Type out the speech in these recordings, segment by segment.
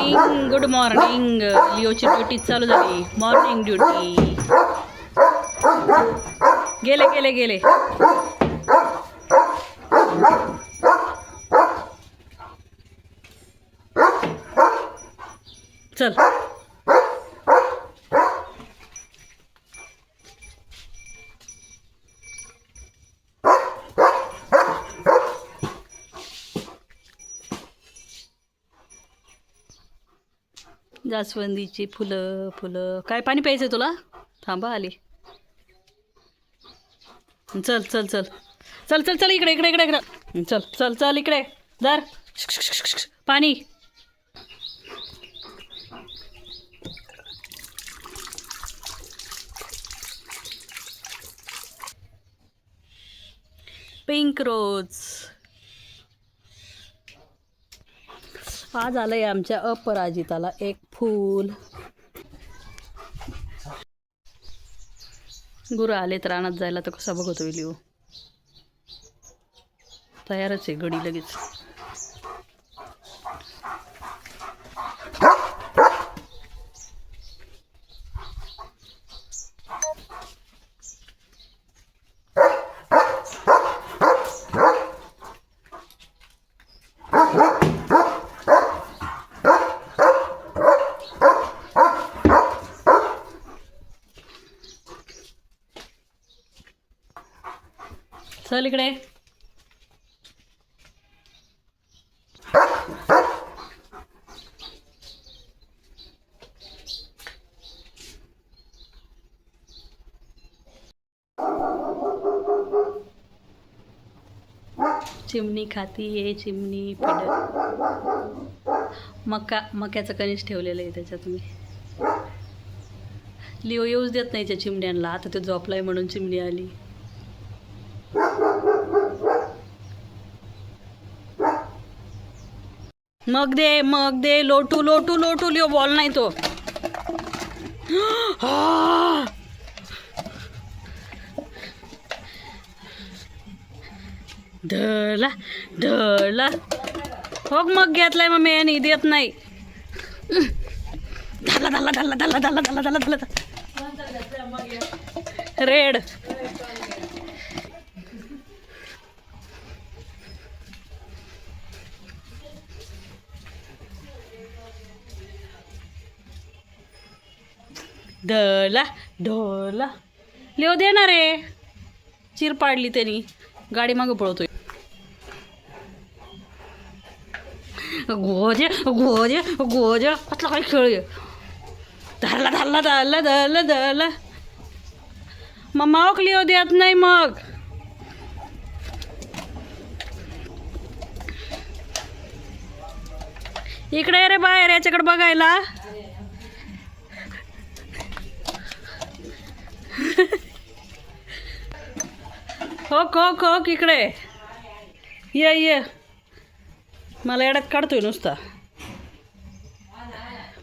Morning good morning लिओची duty चालू झाली मॉर्निंग ड्युटी गेले गेले गेले चल जास्वंदीची फुलं फुलं. काय पाणी प्यायचं तुला? थांबा आली. चल चल चल. चल चल चल इकडे इकडे इकडे इकडे. चल चल चल इकडे. दर पाणी. Pink rose. आज आलंय आमच्या अपराजिताला एक फूल. गुरं आलेत रानात जायला तर कसा बघतो लिओ तयारच आहे गडी लगेच. चल इकडे. चिमणी खाती हे चिमणी पिढ मका मक्याचं कणीस ठेवलेलं आहे त्याच्यात मी. लिओ येऊच देत नाही त्या चिमण्यांना. आता ते झोपलाय म्हणून चिमणी आली. मग दे मग दे लोटू लोटू लोटू लिओ बॉल नाही तो. धळला धळला हो मग घेतलाय मग मी देत नाही. धाला धाला धाला धाला धाला धाला धाला धाला रेड. ढला ढोला लिओ देणार रे. चिर पाडली त्यांनी. गाडी मागं पळवतोय गोजे गोजे गोजे. कसला काय खेळ धरला धरला धरला धरला धरला. मग मग लिओ देत नाही मग. इकडे रे बाहेर याच्याकडे बघायला. होक होक होक इकडे. ये ये. मला येड्यात काढतोय नुसता.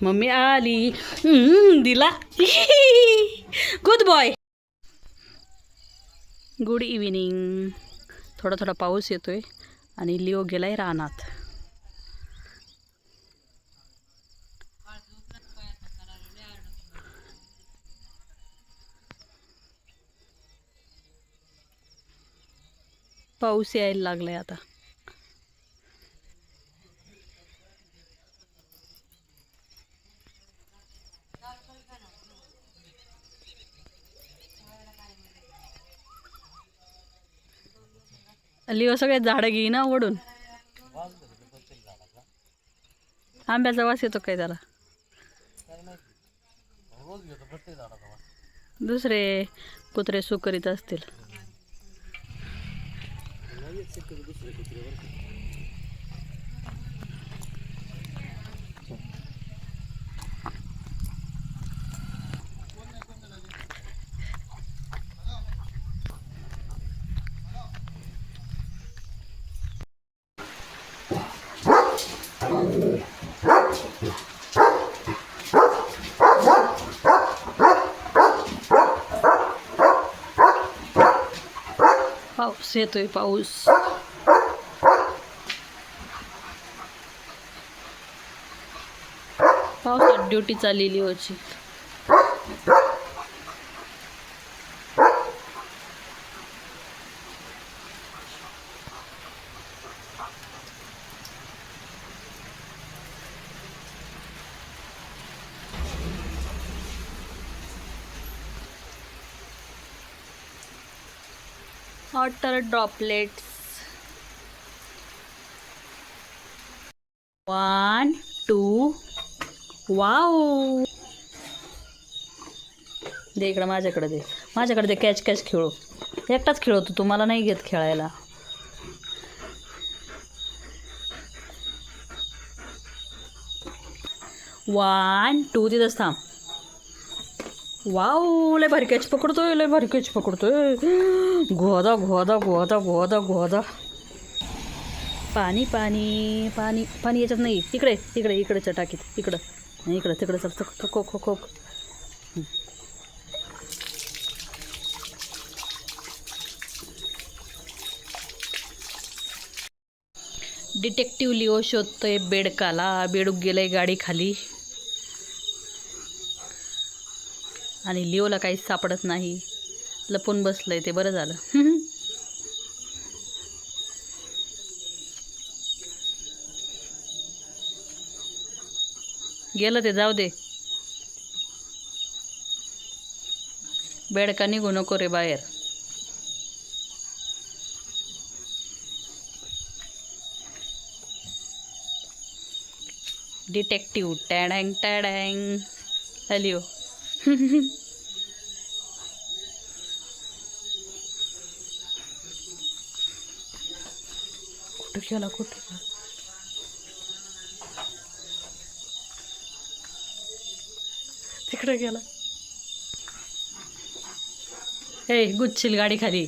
मम्मी आली. दिला. गुड बॉय गुड इव्हिनिंग थोडा थोडा पाऊस येतोय आणि लिओ गेलाय रानात. पाऊस यायला लागलाय आता. लिओ सगळ्यात झाडं घेई ना ओढून आंब्याचा वास येतो काय त्याला? दुसरे कुत्रे सुकरीत असतील. पाऊस येतोय पाऊस नाईट ड्युटी चाललेली होती water droplets. One two wow. दे इकडं माझ्याकडे दे. माझ्याकडे दे कॅच कॅच खेळू. एकटाच खेळवतो होतो तुम्हाला नाही घेत खेळायला. वन टू तिथंच थांब. वाव लय भारी कॅच पकडतोय लय भारी कॅच पकडतोय. गोदा गोदा गोदा गोदा गोदा पाणी पाणी पाणी पाणी याच्यात नाही. तिकडे तिकडे इकडे टाकीत. इकडं. नाही, इकडं तिकडं चल. चल, खो खो खो डिटेक्टिव्ह लिओ शोधतोय बेडकाला. बेडूक गेलंय गाडी खाली. आणि लिओला काहीच सापडत नाही. लपून बसलंय ते बरं झालं. गेलं ते जाऊ दे. बेडका निघू नको रे बाहेर. डिटेक्टिव्ह टॅडँग टॅडँग. हॅलिओ कुठं गेला कुठं गेला तिकडे गेला. हे गुच्छील गाडी खाली.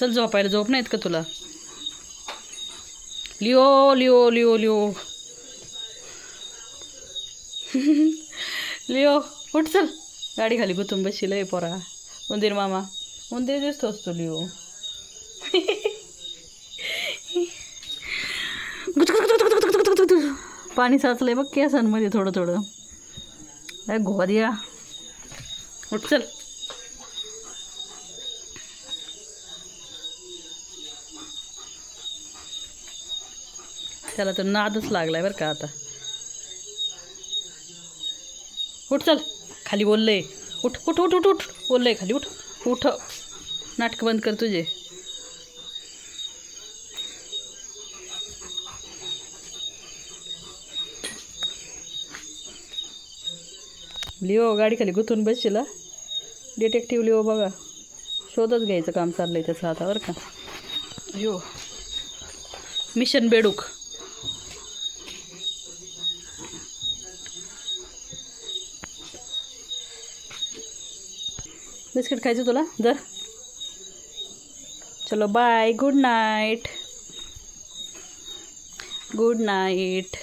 चल झोपायला झोप नाहीत का तुला? Leo Leo Leo Leo. Leo उठ चल. गाडी खाली गुतून बशील हे पोरा. उंदीर मामा. उंदीर दिसतो असतो लिओ. पाणी साचलंय बघ केसांमध्ये थोडं थोडं. काय घोवा दिया. उठ चल. त्याला तर नादच लागलाय बरं का आता. उठ चल. खाली बोललंय उठ उठ उठ उठ उठ. बोललंय खाली उठ. उठ. नाटक बंद कर तुझे. लिओ गाडी खाली गुंतून बसशील डिटेक्टिव्ह लिओ बघा. शोधच घ्यायचं काम चाललंय त्याचं आता बरं का? यो मिशन बेडूक. बिस्किट खायचं तुला? जर चलो bye good night good night